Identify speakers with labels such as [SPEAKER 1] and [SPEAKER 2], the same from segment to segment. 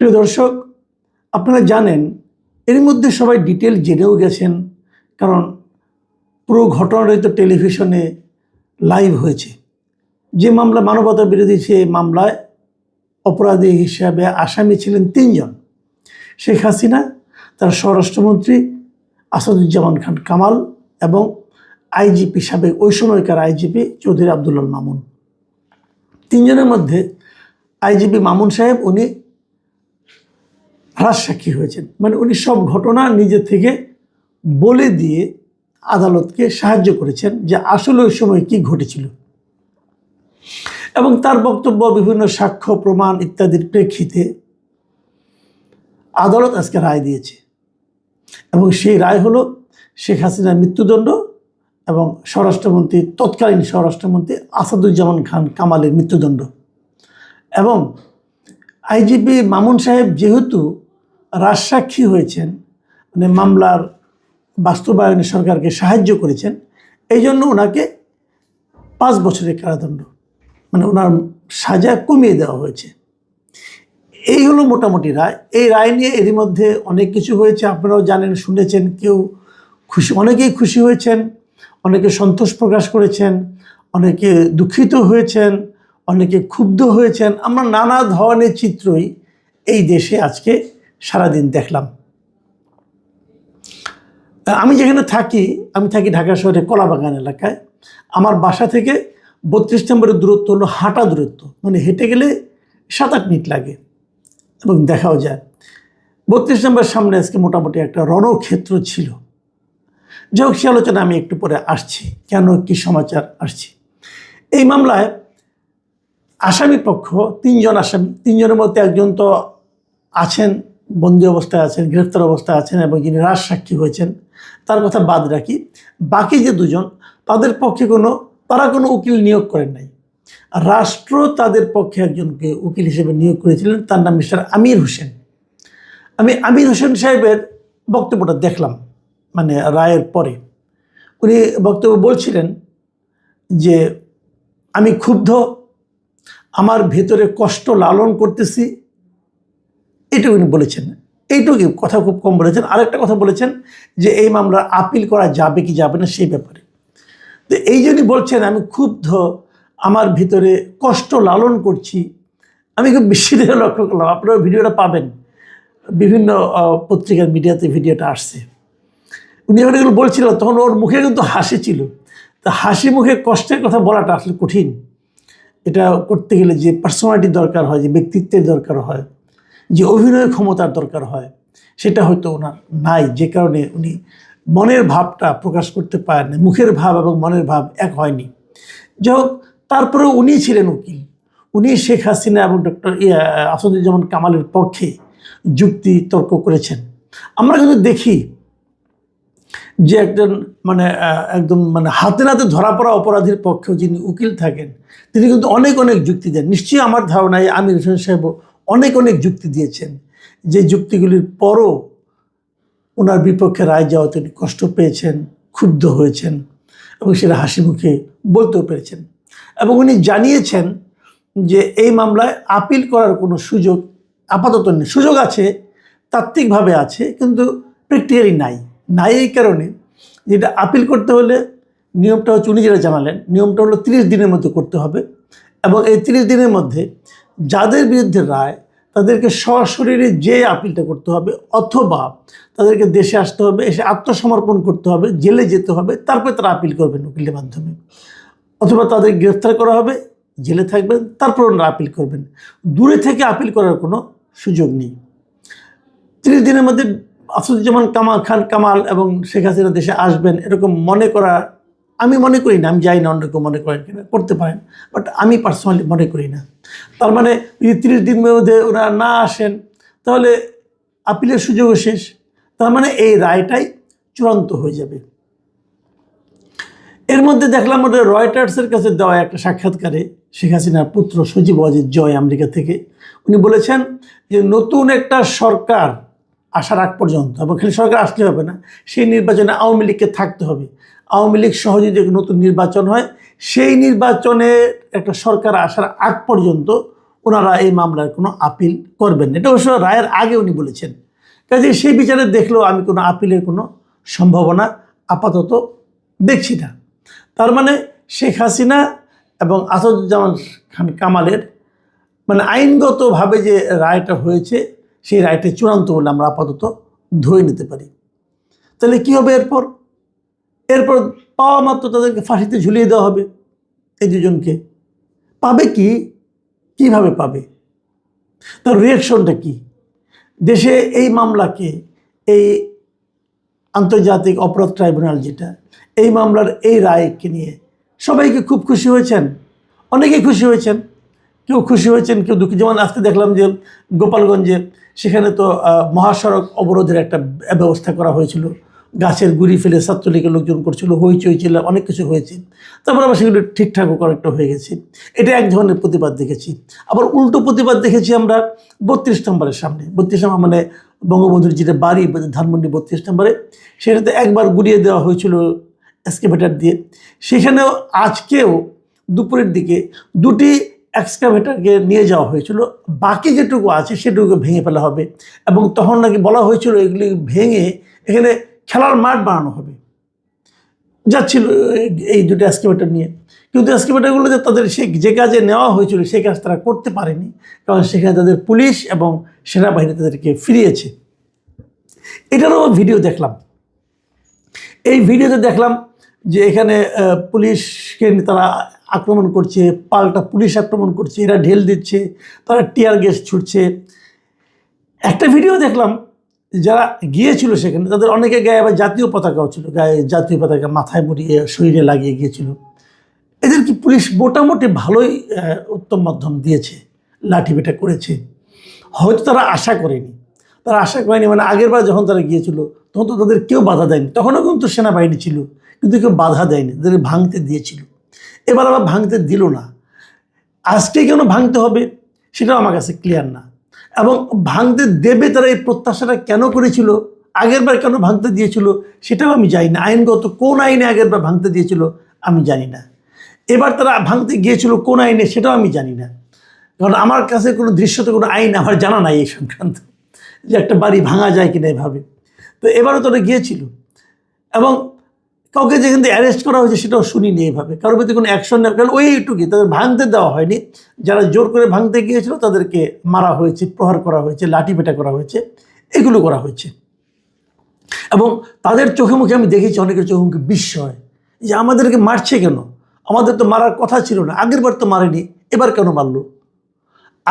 [SPEAKER 1] প্রিয় দর্শক আপনারা জানেন এর মধ্যে সবাই ডিটেল জেনেও গেছেন কারণ পুরো ঘটনাটাই তো টেলিভিশনে লাইভ হয়েছে যে মামলা মানবতা বিরোধী সে মামলায় অপরাধী হিসাবে আসামি ছিলেন তিনজন শেখ হাসিনা তার স্বরাষ্ট্রমন্ত্রী আসাদুজ্জামান খান কামাল এবং আইজিপি সাবেক ওই সময়কার আইজিপি চৌধুরী আবদুল্লাহ মামুন তিনজনের মধ্যে আইজিপি মামুন সাহেব উনি সাক্ষী হয়েছেন মানে উনি সব ঘটনা নিজে থেকে বলে দিয়ে আদালতকে সাহায্য করেছেন যে আসলে ওই সময় কি ঘটেছিল এবং তার বক্তব্য বিভিন্ন সাক্ষ্য প্রমাণ ইত্যাদির প্রেক্ষিতে আদালত আজকে রায় দিয়েছে এবং সেই রায় হলো শেখ হাসিনার মৃত্যুদণ্ড এবং স্বরাষ্ট্রমন্ত্রী তৎকালীন স্বরাষ্ট্রমন্ত্রী আসাদুজ্জামান খান কামালের মৃত্যুদণ্ড এবং আইজিপি মামুন সাহেব যেহেতু রাজসাক্ষী হয়েছেন মানে মামলার বাস্তবায়নে সরকারকে সাহায্য করেছেন এই জন্য ওনাকে পাঁচ বছরের কারাদণ্ড মানে ওনার সাজা কমিয়ে দেওয়া হয়েছে এই হলো মোটামুটি রায় এই রায় নিয়ে এরই মধ্যে অনেক কিছু হয়েছে আপনারাও জানেন শুনেছেন কেউ খুশি অনেকেই খুশি হয়েছেন অনেকে সন্তোষ প্রকাশ করেছেন অনেকে দুঃখিত হয়েছেন অনেকে ক্ষুব্ধ হয়েছেন আমরা নানা ধরনের চিত্রই এই দেশে আজকে সারাদিন দেখলাম আমি যেখানে থাকি আমি থাকি ঢাকা শহরে কলাবাগান এলাকায় আমার বাসা থেকে বত্রিশ নম্বরের দূরত্ব হলো হাঁটা দূরত্ব মানে হেঁটে গেলে সাত আট মিনিট লাগে এবং দেখাও যায় বত্রিশ নম্বর সামনে আজকে মোটামুটি একটা রণক্ষেত্র ছিল যাই সে আলোচনা আমি একটু পরে আসছি কেন কি সমাচার আসছি এই মামলায় আসামি পক্ষ তিনজন আসামি তিনজনের মধ্যে একজন তো আছেন বন্দী অবস্থায় আছেন গ্রেফতার অবস্থায় আছেন এবং যিনি রাজ সাক্ষী হয়েছেন তার কথা বাদ রাখি বাকি যে দুজন তাদের পক্ষে কোনো তারা কোনো উকিল নিয়োগ করেন নাই রাষ্ট্র তাদের পক্ষে একজনকে উকিল হিসেবে নিয়োগ করেছিলেন তার নাম মিস্টার আমির হোসেন আমি আমির হোসেন সাহেবের বক্তব্যটা দেখলাম মানে রায়ের পরে উনি বক্তব্য বলছিলেন যে আমি ক্ষুব্ধ আমার ভেতরে কষ্ট লালন করতেছি এটা উনি বলেছেন এইটুকু কথা খুব কম বলেছেন আরেকটা কথা বলেছেন যে এই মামলার আপিল করা যাবে কি যাবে না সেই ব্যাপারে তো এই জন্যই বলছেন আমি ক্ষুব্ধ আমার ভিতরে কষ্ট লালন করছি আমি খুব বেশি লক্ষ্য করলাম আপনারা ভিডিওটা পাবেন বিভিন্ন পত্রিকার মিডিয়াতে ভিডিওটা আসছে উনি যখন এগুলো বলছিল তখন ওর মুখে কিন্তু হাসি ছিল তা হাসি মুখে কষ্টের কথা বলাটা আসলে কঠিন এটা করতে গেলে যে পার্সোনালিটির দরকার হয় যে ব্যক্তিত্বের দরকার হয় যে অভিনয় ক্ষমতার দরকার হয় সেটা হয়তো ওনার নাই যে কারণে উনি মনের ভাবটা প্রকাশ করতে পারেন মুখের ভাব এবং মনের ভাব এক হয়নি যাই তারপরে উনি ছিলেন উকিল উনি শেখ হাসিনা এবং ডক্টর আসাদুজ্জামান কামালের পক্ষে যুক্তি তর্ক করেছেন আমরা কিন্তু দেখি যে একজন মানে একদম মানে হাতে নাতে ধরা পড়া অপরাধীর পক্ষেও যিনি উকিল থাকেন তিনি কিন্তু অনেক অনেক যুক্তি দেন নিশ্চয়ই আমার ধারণায় আমির হোসেন সাহেব অনেক অনেক যুক্তি দিয়েছেন যে যুক্তিগুলির পরও ওনার বিপক্ষে রায় যাওয়া তিনি কষ্ট পেয়েছেন ক্ষুব্ধ হয়েছেন এবং সেটা হাসি মুখে বলতেও পেরেছেন এবং উনি জানিয়েছেন যে এই মামলায় আপিল করার কোনো সুযোগ আপাতত নেই সুযোগ আছে তাত্ত্বিকভাবে আছে কিন্তু প্র্যাকটিক্যালি নাই নাই এই কারণে যেটা আপিল করতে হলে নিয়মটা হচ্ছে উনি যেটা জানালেন নিয়মটা হলো তিরিশ দিনের মধ্যে করতে হবে এবং এই তিরিশ দিনের মধ্যে যাদের বিরুদ্ধে রায় তাদেরকে সশরীরে যে আপিলটা করতে হবে অথবা তাদেরকে দেশে আসতে হবে এসে আত্মসমর্পণ করতে হবে জেলে যেতে হবে তারপরে তারা আপিল করবেন উকিলের মাধ্যমে অথবা তাদের গ্রেফতার করা হবে জেলে থাকবেন তারপর ওনারা আপিল করবেন দূরে থেকে আপিল করার কোনো সুযোগ নেই ত্রিশ দিনের মধ্যে আসাদুজ্জামান কামাল খান কামাল এবং শেখ হাসিনা দেশে আসবেন এরকম মনে করা আমি মনে করি না আমি যাই না অন্য কেউ মনে করেন কিনা করতে পারেন বাট আমি পার্সোনালি মনে করি না তার মানে যদি তিরিশ দিন মধ্যে ওরা না আসেন তাহলে আপিলের সুযোগও শেষ তার মানে এই রায়টাই চূড়ান্ত হয়ে যাবে এর মধ্যে দেখলাম ওটা রয়টার্সের কাছে দেওয়া একটা সাক্ষাৎকারে শেখ হাসিনার পুত্র সজীব অজিত জয় আমেরিকা থেকে উনি বলেছেন যে নতুন একটা সরকার আসার আগ পর্যন্ত এবং খালি সরকার আসতে হবে না সেই নির্বাচনে আওয়ামী লীগকে থাকতে হবে আওয়ামী লীগ যে নতুন নির্বাচন হয় সেই নির্বাচনে একটা সরকার আসার আগ পর্যন্ত ওনারা এই মামলার কোনো আপিল করবেন এটা অবশ্য রায়ের আগে উনি বলেছেন কাজে সেই বিচারে দেখলেও আমি কোনো আপিলের কোনো সম্ভাবনা আপাতত দেখছি না তার মানে শেখ হাসিনা এবং আসাদুজ্জামান খান কামালের মানে আইনগতভাবে যে রায়টা হয়েছে সেই রায়টা চূড়ান্ত বলে আমরা আপাতত ধরে নিতে পারি তাহলে কী হবে এরপর এরপর পাওয়া মাত্র তাদেরকে ফাঁসিতে ঝুলিয়ে দেওয়া হবে এই দুজনকে পাবে কি কিভাবে পাবে তার রিয়াকশনটা কি দেশে এই মামলাকে এই আন্তর্জাতিক অপরাধ ট্রাইব্যুনাল যেটা এই মামলার এই রায়কে নিয়ে সবাইকে খুব খুশি হয়েছেন অনেকেই খুশি হয়েছেন কেউ খুশি হয়েছেন কেউ দুঃখ যেমন আসতে দেখলাম যে গোপালগঞ্জে সেখানে তো মহাসড়ক অবরোধের একটা ব্যবস্থা করা হয়েছিল গাছের গুড়ি ফেলে ছাত্রলীগের লোকজন করছিল হইচই ছিল অনেক কিছু হয়েছে তারপর আমরা সেগুলো ঠিকঠাক করেক্ট হয়ে গেছে এটা এক ধরনের প্রতিবাদ দেখেছি আবার উল্টো প্রতিবাদ দেখেছি আমরা বত্রিশ নম্বরের সামনে বত্রিশ নম্বর মানে বঙ্গবন্ধুর যেটা বাড়ি মানে ধানমন্ডি বত্রিশ নম্বরে সেটাতে একবার গুড়িয়ে দেওয়া হয়েছিল এক্সকেভেটার দিয়ে সেখানেও আজকেও দুপুরের দিকে দুটি এক্সকাভেটারকে নিয়ে যাওয়া হয়েছিল বাকি যেটুকু আছে সেটুকু ভেঙে ফেলা হবে এবং তখন নাকি বলা হয়েছিল এগুলি ভেঙে এখানে খেলার মাঠ বানানো হবে যাচ্ছিল এই দুটো অ্যাসকেভেটার নিয়ে কিন্তু অ্যাসকেভেটারগুলো যে তাদের সে যে কাজে নেওয়া হয়েছিল সে কাজ তারা করতে পারেনি কারণ সেখানে তাদের পুলিশ এবং সেনাবাহিনী তাদেরকে ফিরিয়েছে এটারও ভিডিও দেখলাম এই ভিডিওতে দেখলাম যে এখানে পুলিশকে তারা আক্রমণ করছে পাল্টা পুলিশ আক্রমণ করছে এরা ঢেল দিচ্ছে তারা টিয়ার গ্যাস ছুটছে একটা ভিডিও দেখলাম যারা গিয়েছিল সেখানে তাদের অনেকে গায়ে আবার জাতীয় পতাকাও ছিল গায়ে জাতীয় পতাকা মাথায় মুড়িয়ে শরীরে লাগিয়ে গিয়েছিল এদের কি পুলিশ মোটামুটি ভালোই উত্তম মাধ্যম দিয়েছে লাঠি বেটা করেছে হয়তো তারা আশা করেনি তারা আশা করেনি মানে আগেরবার যখন তারা গিয়েছিল তখন তো তাদের কেউ বাধা দেয়নি তখনও কিন্তু সেনাবাহিনী ছিল কিন্তু কেউ বাধা দেয়নি তাদের ভাঙতে দিয়েছিল এবার আবার ভাঙতে দিল না আজকে কেন ভাঙতে হবে সেটাও আমার কাছে ক্লিয়ার না এবং ভাঙতে দেবে তারা এই প্রত্যাশাটা কেন করেছিল আগেরবার কেন ভাঙতে দিয়েছিল সেটাও আমি জানি না আইনগত কোন আইনে আগেরবার ভাঙতে দিয়েছিল আমি জানি না এবার তারা ভাঙতে গিয়েছিল কোন আইনে সেটাও আমি জানি না কারণ আমার কাছে কোনো দৃশ্যত কোনো আইন আমার জানা নাই এই সংক্রান্ত যে একটা বাড়ি ভাঙা যায় কিনা এভাবে তো এবারও তো গিয়েছিল এবং কাউকে যেখান থেকে অ্যারেস্ট করা হয়েছে সেটাও শুনিনি এভাবে কারোর প্রতি কোনো অ্যাকশন নেওয়া কারণ ওইটুকুই তাদের ভাঙতে দেওয়া হয়নি যারা জোর করে ভাঙতে গিয়েছিল তাদেরকে মারা হয়েছে প্রহার করা হয়েছে লাঠি পেটা করা হয়েছে এগুলো করা হয়েছে এবং তাদের চোখে মুখে আমি দেখেছি অনেকের চোখে মুখে বিস্ময় যে আমাদেরকে মারছে কেন আমাদের তো মারার কথা ছিল না আগের বার তো মারেনি এবার কেন মারলো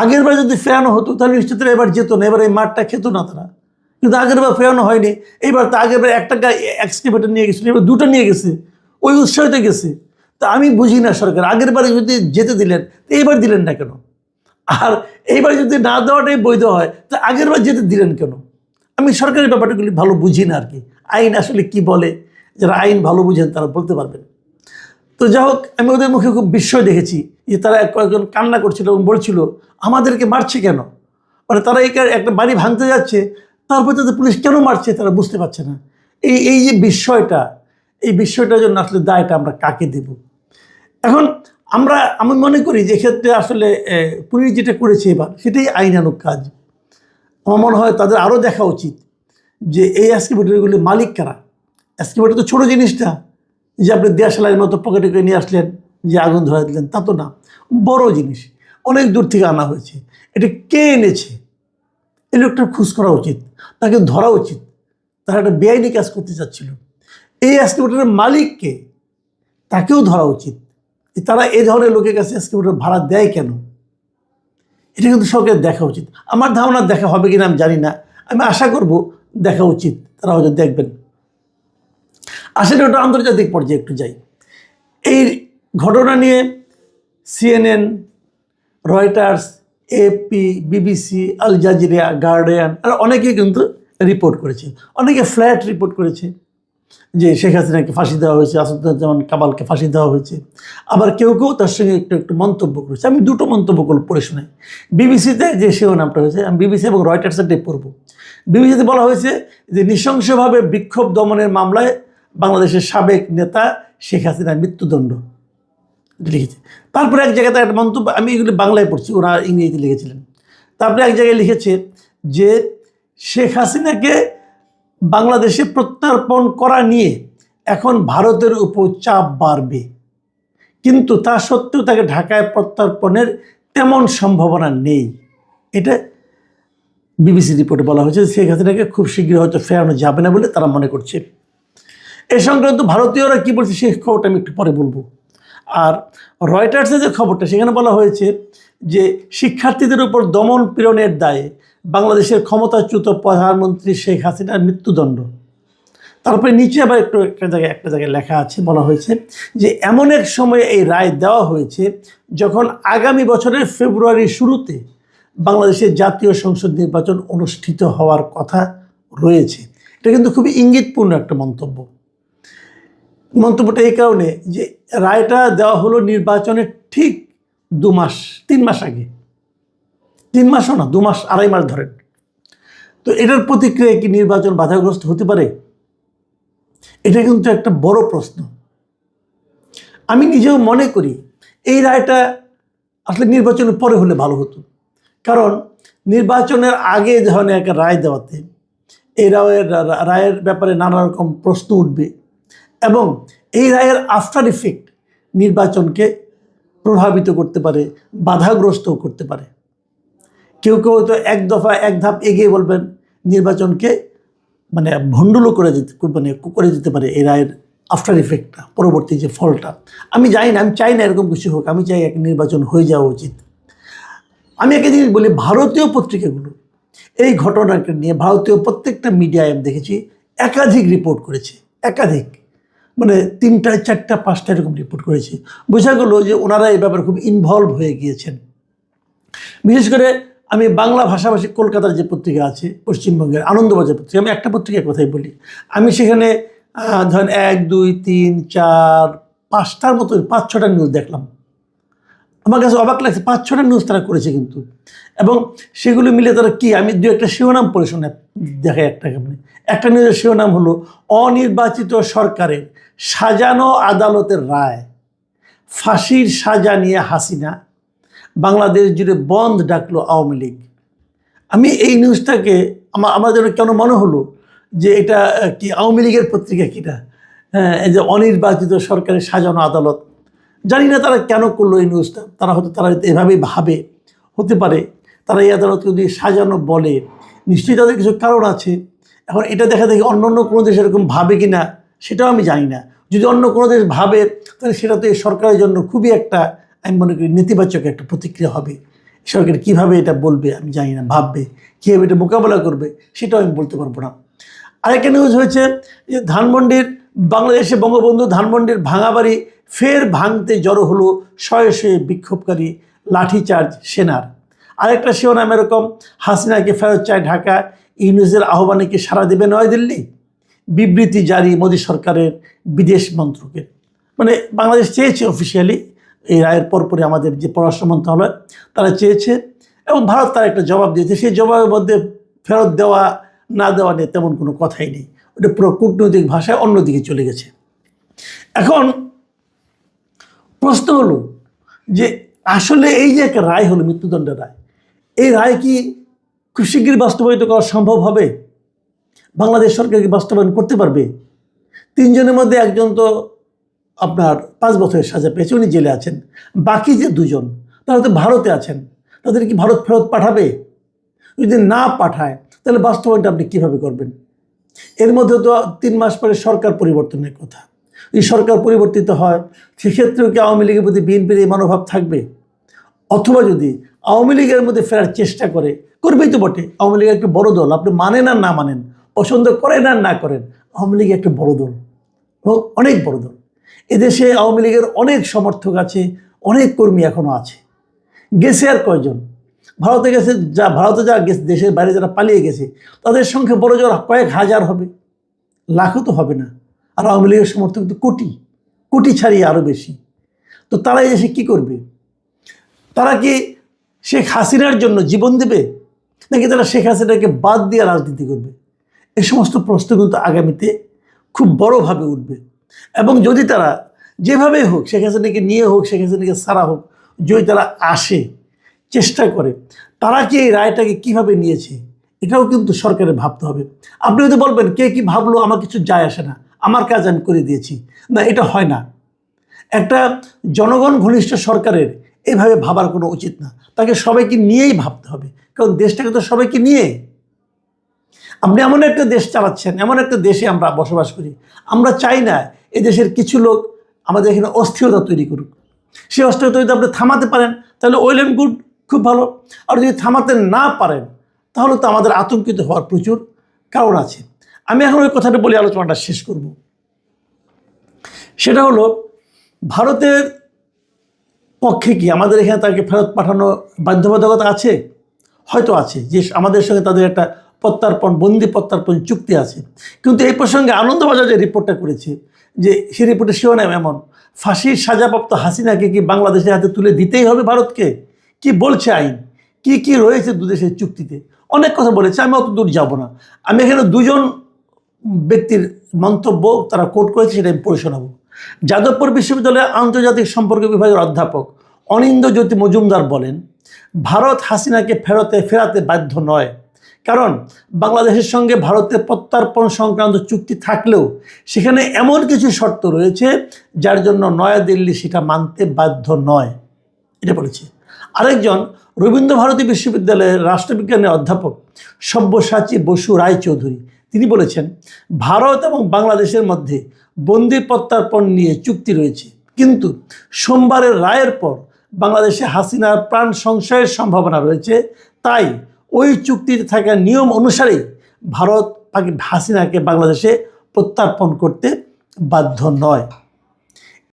[SPEAKER 1] আগের বার যদি ফেরানো হতো তাহলে নিশ্চিত এবার যেত না এবার এই মারটা খেত না তারা কিন্তু আগেরবার ফেরানো হয়নি এইবার তো আগেরবার একটা এক্সকেভেটার নিয়ে গেছিলো এবার দুটো নিয়ে গেছে ওই উৎসাহতে গেছে তা আমি বুঝি না সরকার আগেরবার যদি যেতে দিলেন তো এইবার দিলেন না কেন আর এইবার যদি না দেওয়াটাই বৈধ হয় তো আগেরবার যেতে দিলেন কেন আমি সরকারি ব্যাপারগুলি ভালো বুঝি না আর কি আইন আসলে কি বলে যারা আইন ভালো বুঝেন তারা বলতে পারবেন তো যাই হোক আমি ওদের মুখে খুব বিস্ময় দেখেছি যে তারা কয়েকজন কান্না করছিল এবং বলছিল আমাদেরকে মারছে কেন মানে তারা এই একটা বাড়ি ভাঙতে যাচ্ছে তারপর তাদের পুলিশ কেন মারছে তারা বুঝতে পারছে না এই এই যে বিষয়টা এই বিষয়টার জন্য আসলে দায়টা আমরা কাকে দেব এখন আমরা আমি মনে করি যে ক্ষেত্রে আসলে পুলিশ যেটা করেছে এবার সেটাই আইনানুক কাজ আমার মনে হয় তাদের আরও দেখা উচিত যে এই অ্যাসকিভেটারগুলি মালিক কারা অ্যাসকিভেটার তো ছোটো জিনিসটা যে আপনি দেয়াশালাইয়ের মতো পকেটে করে নিয়ে আসলেন যে আগুন ধরা দিলেন তা তো না বড় জিনিস অনেক দূর থেকে আনা হয়েছে এটা কে এনেছে এই লোকটার খোঁজ করা উচিত তাকে ধরা উচিত তারা একটা বেআইনি কাজ করতে চাচ্ছিল এই অ্যাসকিউটারের মালিককে তাকেও ধরা উচিত তারা এ ধরনের লোকের কাছে অ্যাসকিউটার ভাড়া দেয় কেন এটা কিন্তু সরকার দেখা উচিত আমার ধারণা দেখা হবে কিনা আমি জানি না আমি আশা করব দেখা উচিত তারা হয়তো দেখবেন আসলে ওটা আন্তর্জাতিক পর্যায়ে একটু যাই এই ঘটনা নিয়ে CNN Reuters AP BBC Al Jazeera Guardian আর অনেকে কিন্তু রিপোর্ট করেছে অনেকে ফ্ল্যাট রিপোর্ট করেছে যে শেখ হাসিনাকে ফাঁসি দেওয়া হয়েছে আসাদুজ্জামান কামালকে ফাঁসি দেওয়া হয়েছে আবার কেউ কেউ তার সঙ্গে একটু একটু মন্তব্য করেছে আমি দুটো মন্তব্য করব পড়ে শোনাই বিবিসিতে যে সেও নামটা হয়েছে আমি বিবিসি এবং রয়টার্সেরটাই পড়ব বিবিসিতে বলা হয়েছে যে নৃশংসভাবে বিক্ষোভ দমনের মামলায় বাংলাদেশের সাবেক নেতা শেখ হাসিনার মৃত্যুদণ্ড লিখেছে তারপরে এক জায়গায় তার একটা মন্তব্য আমি এগুলি বাংলায় পড়ছি ওরা ইংরেজিতে লিখেছিলেন তারপরে এক জায়গায় লিখেছে যে শেখ হাসিনাকে বাংলাদেশে প্রত্যার্পণ করা নিয়ে এখন ভারতের উপর চাপ বাড়বে কিন্তু তা সত্ত্বেও তাকে ঢাকায় প্রত্যার্পণের তেমন সম্ভাবনা নেই এটা বিবিসি রিপোর্টে বলা হয়েছে শেখ হাসিনাকে খুব শীঘ্রই হয়তো ফেরানো যাবে না বলে তারা মনে করছে এ সংক্রান্ত ভারতীয়রা কী বলছে সেই খবরটা আমি একটু পরে বলবো আর রয়টার্সের যে খবরটা সেখানে বলা হয়েছে যে শিক্ষার্থীদের উপর দমন পীড়নের দায়ে বাংলাদেশের ক্ষমতাচ্যুত প্রধানমন্ত্রী শেখ হাসিনার মৃত্যুদণ্ড তারপরে নিচে আবার একটু একটা জায়গায় একটা জায়গায় লেখা আছে বলা হয়েছে যে এমন এক সময়ে এই রায় দেওয়া হয়েছে যখন আগামী বছরের ফেব্রুয়ারি শুরুতে বাংলাদেশের জাতীয় সংসদ নির্বাচন অনুষ্ঠিত হওয়ার কথা রয়েছে এটা কিন্তু খুবই ইঙ্গিতপূর্ণ একটা মন্তব্য মন্তব্যটা এই কারণে যে রায়টা দেওয়া হলো নির্বাচনের ঠিক দু মাস তিন মাস আগে তিন মাসও না দু মাস আড়াই মাস ধরেন তো এটার প্রতিক্রিয়া কি নির্বাচন বাধাগ্রস্ত হতে পারে এটা কিন্তু একটা বড় প্রশ্ন আমি নিজেও মনে করি এই রায়টা আসলে নির্বাচনের পরে হলে ভালো হতো কারণ নির্বাচনের আগে ধরনের একটা রায় দেওয়াতে এই রায়ের রায়ের ব্যাপারে নানা রকম প্রশ্ন উঠবে এবং এই রায়ের আফটার ইফেক্ট নির্বাচনকে প্রভাবিত করতে পারে বাধাগ্রস্ত করতে পারে কেউ কেউ তো এক দফা এক ধাপ এগিয়ে বলবেন নির্বাচনকে মানে ভণ্ডুলও করে দিতে মানে করে দিতে পারে এই রায়ের আফটার ইফেক্টটা পরবর্তী যে ফলটা আমি জানি না আমি চাই না এরকম কিছু হোক আমি চাই এক নির্বাচন হয়ে যাওয়া উচিত আমি একে জিনিস বলি ভারতীয় পত্রিকাগুলো এই ঘটনাকে নিয়ে ভারতীয় প্রত্যেকটা মিডিয়ায় আমি দেখেছি একাধিক রিপোর্ট করেছে একাধিক মানে তিনটা চারটা পাঁচটা এরকম রিপোর্ট করেছি বোঝা গেল যে ওনারা এই ব্যাপারে খুব ইনভলভ হয়ে গিয়েছেন বিশেষ করে আমি বাংলা ভাষাভাষী কলকাতার যে পত্রিকা আছে পশ্চিমবঙ্গের আনন্দবাজার পত্রিকা আমি একটা পত্রিকার কথাই বলি আমি সেখানে ধরেন এক দুই তিন চার পাঁচটার মতো পাঁচ ছটা নিউজ দেখলাম আমার কাছে অবাক লাগছে পাঁচ ছটা নিউজ তারা করেছে কিন্তু এবং সেগুলো মিলে তারা কি আমি দু একটা শিরোনাম পড়ে শোনা দেখাই একটা কেমনি একটা নিউজের শিরোনাম হলো অনির্বাচিত সরকারের সাজানো আদালতের রায় ফাঁসির সাজা নিয়ে হাসিনা বাংলাদেশ জুড়ে বন্ধ ডাকলো আওয়ামী লীগ আমি এই নিউজটাকে আমার আমাদের কেন মনে হলো যে এটা কি আওয়ামী লীগের পত্রিকা কিনা হ্যাঁ যে অনির্বাচিত সরকারের সাজানো আদালত জানি না তারা কেন করলো এই নিউজটা তারা হয়তো তারা এভাবেই ভাবে হতে পারে তারা এই আদালত যদি সাজানো বলে নিশ্চয়ই তাদের কিছু কারণ আছে এখন এটা দেখা দেখি অন্য অন্য কোনো দেশ এরকম ভাবে কিনা সেটাও আমি জানি না যদি অন্য কোনো দেশ ভাবে তাহলে সেটা তো এই সরকারের জন্য খুবই একটা আমি মনে করি নেতিবাচক একটা প্রতিক্রিয়া হবে সরকার কিভাবে এটা বলবে আমি জানি না ভাববে কীভাবে এটা মোকাবেলা করবে সেটাও আমি বলতে পারবো না আরেকটা নিউজ হয়েছে যে ধানমন্ডির বাংলাদেশে বঙ্গবন্ধু ধানমন্ডির ভাঙাবাড়ি ফের ভাঙতে জড়ো হলো শয়ে শয়ে বিক্ষোভকারী লাঠিচার্জ সেনার আরেকটা শিরোনাম এরকম হাসিনাকে ফেরত চায় ঢাকা ইউনুসের আহ্বানে কি সারা দেবে নয় দিল্লি বিবৃতি জারি মোদী সরকারের বিদেশ মন্ত্রকের মানে বাংলাদেশ চেয়েছে অফিসিয়ালি এই রায়ের পরপরই আমাদের যে পররাষ্ট্র মন্ত্রণালয় তারা চেয়েছে এবং ভারত তার একটা জবাব দিয়েছে সেই জবাবের মধ্যে ফেরত দেওয়া না দেওয়া নিয়ে তেমন কোনো কথাই নেই ওটা পুরো কূটনৈতিক ভাষায় অন্যদিকে চলে গেছে এখন প্রশ্ন হলো যে আসলে এই যে একটা রায় হলো মৃত্যুদণ্ডের রায় এই রায় কি খুব শীঘ্রই বাস্তবায়িত করা সম্ভব হবে বাংলাদেশ কি বাস্তবায়ন করতে পারবে তিনজনের মধ্যে একজন তো আপনার পাঁচ বছরের সাজা পেয়েছে উনি জেলে আছেন বাকি যে দুজন তারা তো ভারতে আছেন তাদের কি ভারত ফেরত পাঠাবে যদি না পাঠায় তাহলে বাস্তবায়নটা আপনি কীভাবে করবেন এর মধ্যে তো তিন মাস পরে সরকার পরিবর্তনের কথা এই সরকার পরিবর্তিত হয় সেক্ষেত্রেও কি আওয়ামী লীগের প্রতি বিএনপির এই মনোভাব থাকবে অথবা যদি আওয়ামী লীগের মধ্যে ফেরার চেষ্টা করে করবেই তো বটে আওয়ামী লীগের একটা বড় দল আপনি মানেন আর না মানেন পছন্দ করেন আর না করেন আওয়ামী লীগ একটা বড় দল এবং অনেক বড় দল এদেশে আওয়ামী লীগের অনেক সমর্থক আছে অনেক কর্মী এখনও আছে গেছে আর কয়জন ভারতে গেছে যা ভারতে যা গেছে দেশের বাইরে যারা পালিয়ে গেছে তাদের সংখ্যা বড় জোর কয়েক হাজার হবে লাখও তো হবে না আর আওয়ামী লীগের সমর্থক তো কোটি কোটি ছাড়িয়ে আরও বেশি তো তারা এসে কি করবে তারা কি শেখ হাসিনার জন্য জীবন দেবে নাকি তারা শেখ হাসিনাকে বাদ দিয়ে রাজনীতি করবে এ সমস্ত প্রশ্ন কিন্তু আগামীতে খুব বড়ভাবে উঠবে এবং যদি তারা যেভাবে হোক শেখ হাসিনাকে নিয়ে হোক শেখ হাসিনাকে সারা হোক যদি তারা আসে চেষ্টা করে তারা কি এই রায়টাকে কীভাবে নিয়েছে এটাও কিন্তু সরকারের ভাবতে হবে আপনি যদি বলবেন কে কি ভাবলো আমার কিছু যায় আসে না আমার কাজ আমি করে দিয়েছি না এটা হয় না একটা জনগণ ঘনিষ্ঠ সরকারের এভাবে ভাবার কোনো উচিত না তাকে সবাইকে নিয়েই ভাবতে হবে কারণ দেশটাকে তো সবাইকে নিয়ে আপনি এমন একটা দেশ চালাচ্ছেন এমন একটা দেশে আমরা বসবাস করি আমরা চাই না এ দেশের কিছু লোক আমাদের এখানে অস্থিরতা তৈরি করুক সেই অস্থিরতা যদি আপনি থামাতে পারেন তাহলে ওয়েল অ্যান্ড গুড খুব ভালো আর যদি থামাতে না পারেন তাহলে তো আমাদের আতঙ্কিত হওয়ার প্রচুর কারণ আছে আমি এখন ওই কথাটা বলে আলোচনাটা শেষ করব সেটা হলো ভারতের পক্ষে কি আমাদের এখানে তাকে ফেরত পাঠানো বাধ্যবাধকতা আছে হয়তো আছে যে আমাদের সঙ্গে তাদের একটা প্রত্যার্পণ বন্দি প্রত্যার্পণ চুক্তি আছে কিন্তু এই প্রসঙ্গে আনন্দবাজার যে রিপোর্টটা করেছে যে সে রিপোর্টে নাম এমন ফাঁসির সাজাপ্রাপ্ত হাসিনাকে কি বাংলাদেশের হাতে তুলে দিতেই হবে ভারতকে কি বলছে আইন কি কি রয়েছে দুদেশের চুক্তিতে অনেক কথা বলেছে আমি অত দূর যাব না আমি এখানে দুজন ব্যক্তির মন্তব্য তারা কোট করেছে সেটা আমি পড়ে শোনাবো যাদবপুর বিশ্ববিদ্যালয়ের আন্তর্জাতিক সম্পর্ক বিভাগের অধ্যাপক অনিন্দ্যজ্যোতি মজুমদার বলেন ভারত হাসিনাকে ফেরতে ফেরাতে বাধ্য নয় কারণ বাংলাদেশের সঙ্গে ভারতের প্রত্যার্পণ সংক্রান্ত চুক্তি থাকলেও সেখানে এমন কিছু শর্ত রয়েছে যার জন্য নয়াদিল্লি সেটা মানতে বাধ্য নয় এটা বলেছে আরেকজন রবীন্দ্র ভারতী বিশ্ববিদ্যালয়ের রাষ্ট্রবিজ্ঞানের অধ্যাপক সব্যসাচী বসু রায়চৌধুরী তিনি বলেছেন ভারত এবং বাংলাদেশের মধ্যে বন্দি প্রত্যার্পণ নিয়ে চুক্তি রয়েছে কিন্তু সোমবারের রায়ের পর বাংলাদেশে হাসিনার প্রাণ সংশয়ের সম্ভাবনা রয়েছে তাই ওই চুক্তিতে থাকা নিয়ম অনুসারে ভারত হাসিনাকে বাংলাদেশে প্রত্যার্পণ করতে বাধ্য নয়